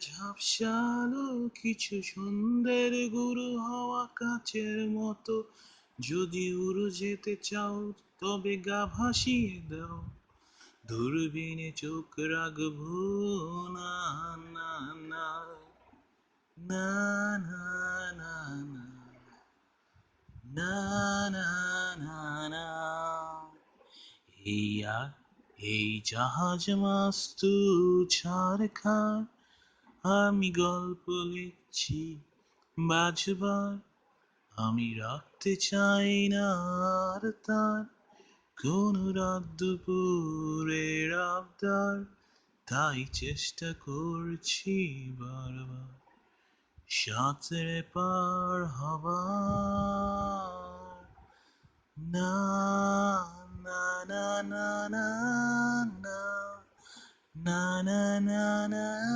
ঝাপসালো কিছু সুন্দর গুরু হওয়া কাচের মতো যদি উড়ে যেতে চাও তবে গা ভাসিয়ে দাও দূরবীনে চোখ রাখব না না না না না না না না না না এই আর এই জাহাজ মাস্তু ছাড় খার আমি গল্প লিখছি, বাজবার। আমি রাখতে চাই না আর তার। কোন রাত দুপুরের আবদার, তাই চেষ্টা করছি বারবার। সাঁতরে পার না না না না না না না না না না।